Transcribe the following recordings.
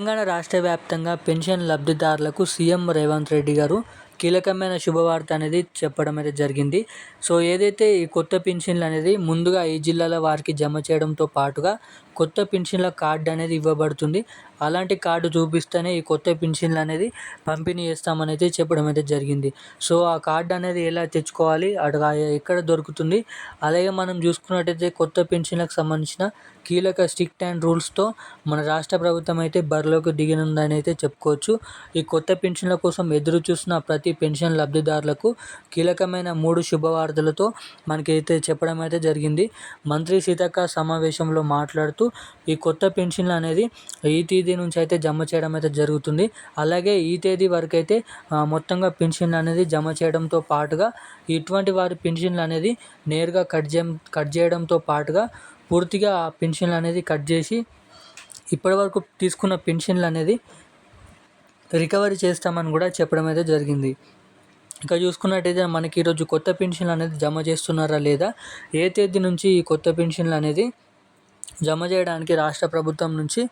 తెలంగాణ రాష్ట్ర వ్యాప్తంగా పెన్షన్ లబ్ధిదారులకు సీఎం రేవంత్ రెడ్డి గారు కీలకమైన శుభవార్త అనేది చెప్పడం అయితే జరిగింది. సో ఏదైతే ఈ కొత్త పెన్షన్లు అనేది ముందుగా ఈ జిల్లాల వారికి జమ చేయడంతో పాటుగా కొత్త పెన్షన్ల కార్డు అనేది ఇవ్వబడుతుంది. అలాంటి కార్డు చూపిస్తేనే ఈ కొత్త పెన్షన్లు అనేది పంపిణీ చేస్తామని అయితే చెప్పడం అయితే జరిగింది. సో ఆ కార్డు అనేది ఎలా తెచ్చుకోవాలి? అటు ఎక్కడ దొరుకుతుంది? అలాగే మనం చూసుకున్నట్టయితే కొత్త పెన్షన్లకు సంబంధించిన కీలక స్ట్రిక్ట్ అండ్ రూల్స్తో మన రాష్ట్ర ప్రభుత్వం అయితే బరిలోకి దిగనుందని అయితే చెప్పుకోవచ్చు. ఈ కొత్త పెన్షన్ల కోసం ఎదురు చూస్తున్న ప్రతి పెన్షన్ లబ్ధిదారులకు కీలకమైన మూడు శుభవార్తలతో మనకైతే చెప్పడం అయితే జరిగింది. మంత్రి సీతక్క సమావేశంలో మాట్లాడుతూ ఈ కొత్త పెన్షన్లు అనేది ఈ తేదీ నుంచి అయితే జమ చేయడం అయితే జరుగుతుంది. అలాగే ఈ తేదీ వరకు అయితే మొత్తంగా పెన్షన్లు అనేది జమ చేయడంతో పాటుగా ఇటువంటి వారి పెన్షన్లు అనేది నేరుగా కట్ చే కట్ చేయడంతో పాటుగా పూర్తిగా ఆ పెన్షన్లు అనేది కట్ చేసి ఇప్పటివరకు తీసుకున్న పెన్షన్లు అనేది రికవరీ చేస్తామని కూడా చెప్పడం అయితే జరిగింది. ఇంకా చూసుకున్నట్టయితే మనకి ఈరోజు కొత్త పెన్షన్లు అనేది జమ చేస్తున్నారా లేదా? ఏ తేదీ నుంచి ఈ కొత్త పెన్షన్లు అనేది జమ చేయడానికి రాష్ట్ర ప్రభుత్వం నుంచి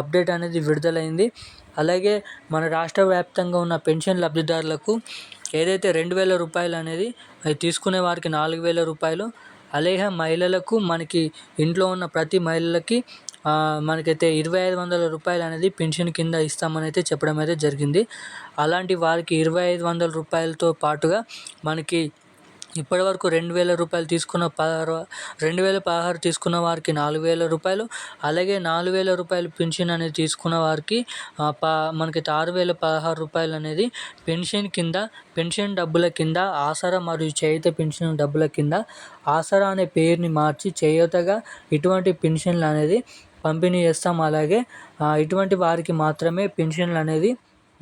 అప్డేట్ అనేది విడుదలైంది. అలాగే మన రాష్ట్ర వ్యాప్తంగా ఉన్న పెన్షన్ లబ్ధిదారులకు ఏదైతే రెండు వేల రూపాయలు అనేది అది తీసుకునే వారికి నాలుగు వేల రూపాయలు అలాగే మహిళలకు మనకి ఇంట్లో ఉన్న ప్రతి మహిళలకి మనకైతే ఇరవై ఐదు వందల రూపాయలు అనేది పెన్షన్ కింద ఇస్తామని అయితే చెప్పడం అయితే జరిగింది. అలాంటి వారికి ఇరవై ఐదు వందల రూపాయలతో పాటుగా మనకి ఇప్పటివరకు రెండు వేల రూపాయలు తీసుకున్న పదహారు రెండు వేల పదహారు తీసుకున్న వారికి నాలుగు వేల రూపాయలు అలాగే నాలుగు వేల రూపాయలు పెన్షన్ అనేది తీసుకున్న వారికి ప మనకి ఆరు వేల పదహారు రూపాయలు అనేది పెన్షన్ కింద పెన్షన్ డబ్బుల కింద ఆసరా మరియు చేయుత పెన్షన్ డబ్బుల కింద ఆసరా అనే పేరుని మార్చి చేయూతగా ఇటువంటి పెన్షన్లు అనేది పంపిణీ చేస్తాం. అలాగే ఇటువంటి వారికి మాత్రమే పెన్షన్లు అనేది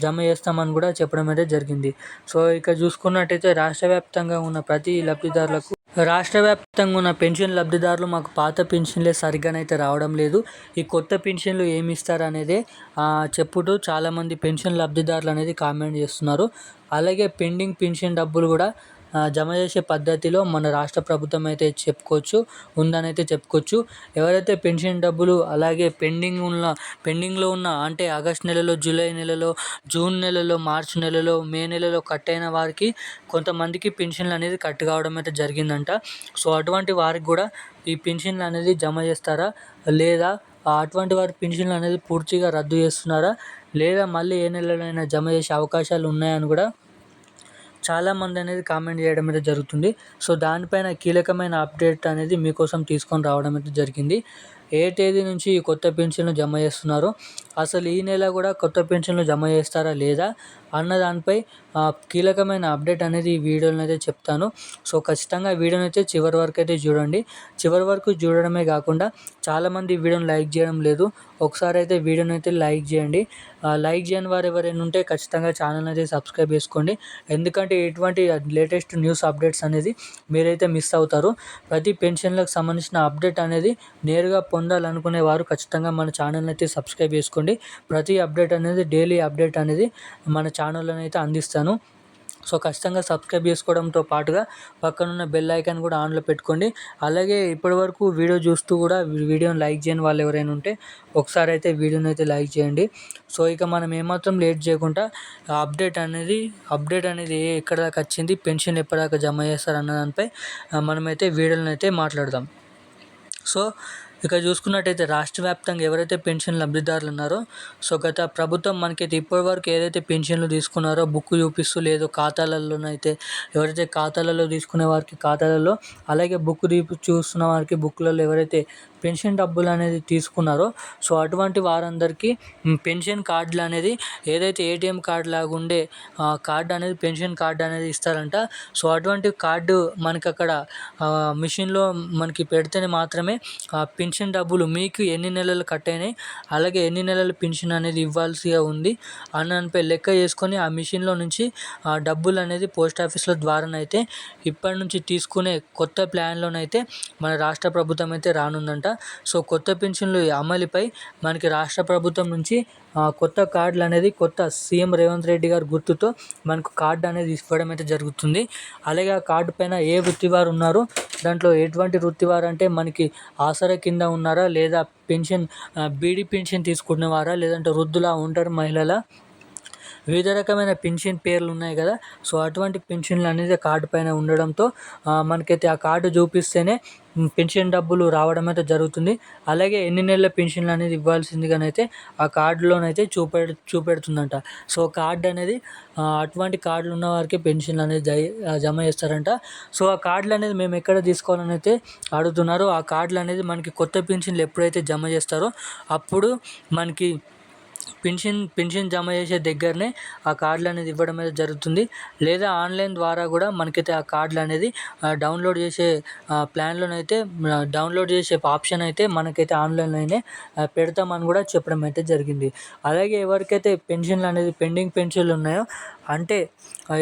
జమ చేస్తామని కూడా చెప్పడం అయితే జరిగింది. సో ఇక చూసుకున్నట్టయితే రాష్ట్ర వ్యాప్తంగా ఉన్న ప్రతి లబ్ధిదారులకు రాష్ట్ర వ్యాప్తంగా ఉన్న పెన్షన్ లబ్ధిదారులు మాకు పాత పెన్షన్లే సరిగ్గానైతే రావడం లేదు. ఈ కొత్త పెన్షన్లు ఏమి ఇస్తారు అనేది చెప్పుతూ చాలామంది పెన్షన్ లబ్ధిదారులు అనేది కామెంట్ చేస్తున్నారు. అలాగే పెండింగ్ పెన్షన్ డబ్బులు కూడా జమ చేసే పద్ధతిలో మన రాష్ట్ర ప్రభుత్వం అయితే చెప్పుకోవచ్చు ఉందని అయితే చెప్పుకోవచ్చు. ఎవరైతే పెన్షన్ డబ్బులు అలాగే పెండింగ్ ఉన్న పెండింగ్లో ఉన్న అంటే ఆగస్ట్ నెలలో జూలై నెలలో జూన్ నెలలో మార్చ్ నెలలో మే నెలలో కట్ అయిన వారికి కొంతమందికి పెన్షన్లు అనేది కట్ కావడం అయితే జరిగిందంట. సో అటువంటి వారికి కూడా ఈ పెన్షన్లు అనేది జమ చేస్తారా? లేదా అటువంటి వారి పెన్షన్లు అనేది పూర్తిగా రద్దు చేస్తున్నారా? లేదా మళ్ళీ ఏ నెలలోనైనా జమ చేసే అవకాశాలు ఉన్నాయని కూడా చాలామంది అనేది కామెంట్ చేయడం అయితే జరుగుతుంది. సో దానిపైన కీలకమైన అప్డేట్ అనేది మీకోసం తీసుకొని రావడం అయితే జరిగింది. ఏ తేదీ నుంచి ఈ కొత్త పెన్షన్లు జమ చేస్తున్నారో? అసలు ఈ నెల కూడా కొత్త పెన్షన్లు జమ చేస్తారా లేదా? అన్న దానిపై కీలకమైన అప్డేట్ అనేది ఈ వీడియోలో అయితే చెప్తాను. సో ఖచ్చితంగా వీడియోని అయితే చివరి వరకు అయితే చూడండి. చివరి వరకు చూడడమే కాకుండా చాలామంది వీడియోని లైక్ చేయడం లేదు. ఒకసారి అయితే వీడియోని అయితే లైక్ చేయండి. లైక్ చేయని వారు ఎవరైనా ఉంటే ఖచ్చితంగా ఛానల్ అయితే సబ్స్క్రైబ్ చేసుకోండి. ఎందుకంటే ఎటువంటి లేటెస్ట్ న్యూస్ అప్డేట్స్ అనేది మీరైతే మిస్ అవుతారు. ప్రతి పెన్షన్లకు సంబంధించిన అప్డేట్ అనేది నేరుగా పొందాలనుకునే వారు ఖచ్చితంగా మన ఛానల్ని అయితే సబ్స్క్రైబ్ చేసుకోండి. ప్రతి అప్డేట్ అనేది డైలీ అప్డేట్ అనేది మన ఛానల్లో అయితే అందిస్తాను. సో ఖచ్చితంగా సబ్స్క్రైబ్ చేసుకోవడంతో పాటుగా పక్కనున్న బెల్ ఐకాన్ కూడా ఆన్లో పెట్టుకోండి. అలాగే ఇప్పటివరకు వీడియో చూస్తూ కూడా వీడియోని లైక్ చేయని వాళ్ళు ఎవరైనా ఉంటే ఒకసారి అయితే వీడియోని అయితే లైక్ చేయండి. సో ఇక మనం ఏమాత్రం లేట్ చేయకుండా అప్డేట్ అనేది అప్డేట్ అనేది ఎక్కడ దాకా వచ్చింది పెన్షన్ ఎప్పటిదాకా జమ చేస్తారు అన్న దానిపై మనమైతే వీడియోని అయితే మాట్లాడదాం. సో ఇక చూసుకున్నట్టయితే రాష్ట్ర వ్యాప్తంగా ఎవరైతే పెన్షన్ లబ్ధిదారులు ఉన్నారో సో గత ప్రభుత్వం మనకైతే ఇప్పటివరకు ఏదైతే పెన్షన్లు తీసుకున్నారో బుక్ చూపిస్తూ లేదో ఖాతాలలోనైతే ఎవరైతే ఖాతాలలో తీసుకునే వారికి ఖాతాలలో అలాగే బుక్ చూస్తున్న వారికి బుక్లలో ఎవరైతే పెన్షన్ డబ్బులు అనేది తీసుకున్నారో సో అటువంటి వారందరికీ పెన్షన్ కార్డులు అనేది ఏదైతే ఏటీఎం కార్డు లాగా ఉండే కార్డు అనేది పెన్షన్ కార్డు అనేది ఇస్తారంట. సో అటువంటి కార్డు మనకి అక్కడ మిషన్లో మనకి పెడితేనే మాత్రమే ఆ పెన్షన్ డబ్బులు మీకు ఎన్ని నెలలు కట్ అయినాయి అలాగే ఎన్ని నెలలు పెన్షన్ అనేది ఇవ్వాల్సిగా ఉంది అన్నపై లెక్క చేసుకొని ఆ మిషన్లో నుంచి ఆ డబ్బులు అనేది పోస్ట్ ఆఫీస్ల ద్వారానైతే ఇప్పటి నుంచి తీసుకునే కొత్త ప్లాన్లోనైతే మన రాష్ట్ర ప్రభుత్వం అయితే రానుందంట. సో కొత్త పెన్షన్లు అమలుపై మనకి రాష్ట్ర ప్రభుత్వం నుంచి కొత్త కార్డులు అనేది కొత్త సీఎం రేవంత్ రెడ్డి గారి గుర్తుతో మనకు కార్డు అనేది ఇవ్వడం అయితే జరుగుతుంది. అలాగే ఆ కార్డు పైన ఏ వృత్తి వారు ఉన్నారో దాంట్లో ఎటువంటి వృత్తివారు అంటే మనకి ఆసరా కింద ఉన్నారా లేదా పెన్షన్ బీడీ పెన్షన్ తీసుకునేవారా లేదంటే వృద్ధుల ఉంటారు మహిళల? వివిధ రకమైన పెన్షన్ పేర్లు ఉన్నాయి కదా. సో అటువంటి పెన్షన్లు అనేది కార్డు పైన ఉండడంతో మనకైతే ఆ కార్డు చూపిస్తేనే పెన్షన్ డబ్బులు రావడం అయితే జరుగుతుంది. అలాగే ఎన్ని నెలల పెన్షన్లు అనేది ఇవ్వాల్సిందిగానైతే ఆ కార్డులోనైతే చూపె చూపెడుతుందంట. సో కార్డు అనేది అటువంటి కార్డులు ఉన్న వారికి పెన్షన్లు అనేది జమ చేస్తారంట. సో ఆ కార్డులు అనేది మేము ఎక్కడ తీసుకోవాలని అయితే అడుగుతున్నారు ఆ కార్డులు అనేది మనకి కొత్త పెన్షన్లు ఎప్పుడైతే జమ చేస్తారో అప్పుడు మనకి పెన్షన్ పెన్షన్ జమ చేసే దగ్గరనే ఆ కార్డులు అనేది ఇవ్వడం అనేది జరుగుతుంది. లేదా ఆన్లైన్ ద్వారా కూడా మనకైతే ఆ కార్డులు అనేది డౌన్లోడ్ చేసే ప్లాన్లోనైతే డౌన్లోడ్ చేసే ఆప్షన్ అయితే మనకైతే ఆన్లైన్లోనే పెడతామని కూడా చెప్పడం అయితే జరిగింది. అలాగే ఎవరికైతే పెన్షన్లు అనేది పెండింగ్ పెన్షన్లు ఉన్నాయో అంటే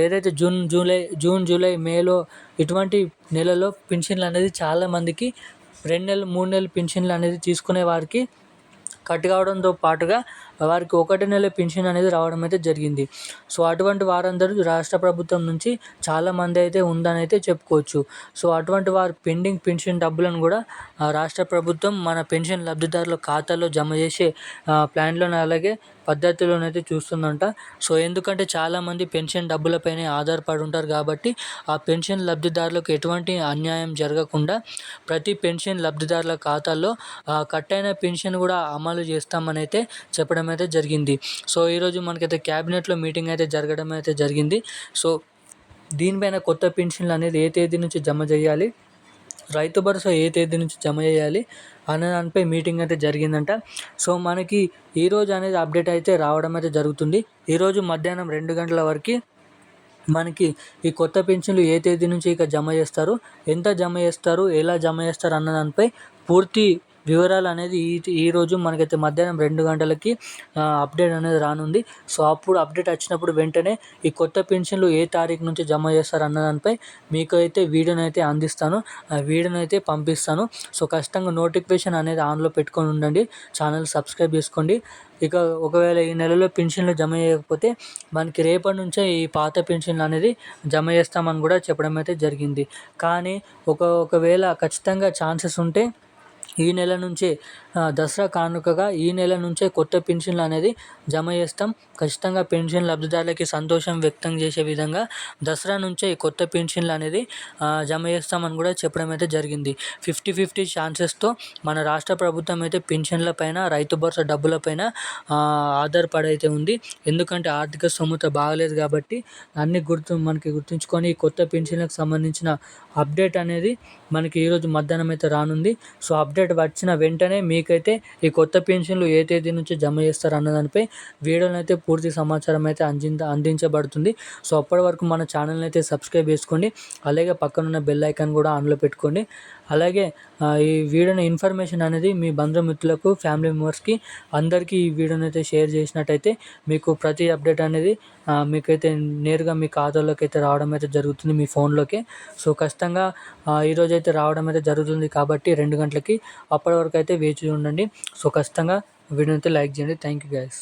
ఏదైతే జూన్ జూలై జూన్ జూలై మేలో ఇటువంటి నెలలో పెన్షన్లు అనేది చాలామందికి రెండు నెలలు మూడు నెలలు పెన్షన్లు అనేది తీసుకునే వారికి కట్ కావడంతో పాటుగా వారికి ఒకటి నెల పెన్షన్ అనేది రావడం అయితే జరిగింది. సో అటువంటి వారందరూ రాష్ట్ర ప్రభుత్వం నుంచి చాలామంది అయితే ఉందని అయితే చెప్పుకోవచ్చు. సో అటువంటి వారు పెండింగ్ పెన్షన్ డబ్బులను కూడా రాష్ట్ర ప్రభుత్వం మన పెన్షన్ లబ్ధిదారుల ఖాతాలో జమ చేసే ప్లాన్లను అలాగే పద్ధతిలోనైతే చూస్తుందంట. సో ఎందుకంటే చాలామంది పెన్షన్ డబ్బులపైనే ఆధారపడి ఉంటారు కాబట్టి ఆ పెన్షన్ లబ్ధిదారులకు ఎటువంటి అన్యాయం జరగకుండా ప్రతి పెన్షన్ లబ్ధిదారుల ఖాతాల్లో కట్ అయిన పెన్షన్ కూడా అమలు చేస్తామని అయితే చెప్పడం అయితే జరిగింది. సో ఈరోజు మనకైతే క్యాబినెట్లో మీటింగ్ అయితే జరగడం అయితే జరిగింది. సో దీనిపైన కొత్త పెన్షన్లు అనేది ఏ తేదీ నుంచి జమ చేయాలి? రైతు భరోసా ఏ తేదీ నుంచి జమ చేయాలి అనే దానిపై మీటింగ్ అయితే జరిగిందంట. సో మనకి ఈరోజు అనేది అప్డేట్ అయితే రావడం అయితే జరుగుతుంది. ఈరోజు మధ్యాహ్నం రెండు గంటల వరకు మనకి ఈ కొత్త పెన్షన్లు ఏ తేదీ నుంచి ఇక జమ చేస్తారు ఎంత జమ చేస్తారు ఎలా జమ చేస్తారు అన్న దానిపై పూర్తి వివరాలు అనేది ఈ ఈరోజు మనకైతే మధ్యాహ్నం రెండు గంటలకి అప్డేట్ అనేది రానుంది. సో అప్పుడు అప్డేట్ వచ్చినప్పుడు వెంటనే ఈ కొత్త పెన్షన్లు ఏ తారీఖు నుంచి జమ చేస్తారు అన్న దానిపై మీకు అయితే వీడియోని అయితే అందిస్తాను. ఆ వీడియోని అయితే పంపిస్తాను. సో ఖచ్చితంగా నోటిఫికేషన్ అనేది ఆన్లో పెట్టుకొని ఉండండి. ఛానల్ సబ్స్క్రైబ్ చేసుకోండి. ఇక ఒకవేళ ఈ నెలలో పెన్షన్లు జమ చేయకపోతే మనకి రేపటి నుంచే ఈ పాత పెన్షన్లు అనేది జమ చేస్తామని కూడా చెప్పడం అయితే జరిగింది. కానీ ఒక ఒకవేళ ఖచ్చితంగా ఛాన్సెస్ ఉంటే ఈ నెల నుంచే దసరా కానుకగా ఈ నెల నుంచే కొత్త పెన్షన్లు అనేది జమ చేస్తాం. ఖచ్చితంగా పెన్షన్ లబ్ధిదారులకి సంతోషం వ్యక్తం చేసే విధంగా దసరా నుంచే ఈ కొత్త పెన్షన్లు అనేది జమ చేస్తామని కూడా చెప్పడం అయితే జరిగింది. ఫిఫ్టీ ఫిఫ్టీ ఛాన్సెస్తో మన రాష్ట్ర ప్రభుత్వం అయితే పెన్షన్ల పైన రైతు భరోసా డబ్బుల పైన ఆధారపడి అయితే ఉంది. ఎందుకంటే ఆర్థిక స్థోమత బాగలేదు కాబట్టి అన్ని గుర్తు మనకి గుర్తుంచుకొని ఈ కొత్త పెన్షన్లకు సంబంధించిన అప్డేట్ అనేది మనకి ఈరోజు మధ్యాహ్నం అయితే రానుంది. సో అప్డేట్ వచ్చిన వెంటనే మీకైతే ఈ కొత్త పెన్షన్లు ఏ తేదీ నుంచి జమ చేస్తారు అన్న దానిపై వీడియోని అయితే పూర్తి సమాచారం అయితే అంది అందించబడుతుంది. సో అప్పటి వరకు మన ఛానల్ని అయితే సబ్స్క్రైబ్ చేసుకోండి. అలాగే పక్కనున్న బెల్ ఐకాన్ కూడా ఆన్లో పెట్టుకోండి. అలాగే ఈ వీడియోని ఇన్ఫర్మేషన్ అనేది మీ బంధుమిత్రులకు ఫ్యామిలీ మెంబర్స్కి అందరికీ ఈ వీడియోని అయితే షేర్ చేసినట్టయితే మీకు ప్రతి అప్డేట్ అనేది మీకైతే నేరుగా మీ ఖాతాలోకి అయితే రావడం అయితే జరుగుతుంది మీ ఫోన్లోకి. సో ఖచ్చితంగా ఈరోజు అయితే రావడం అయితే జరుగుతుంది కాబట్టి రెండు గంటలకి అప్పటి వరకు అయితే వేచి ఉండండి. సో ఖచ్చితంగా వీడియోని అయితే లైక్ చేయండి. Thank you guys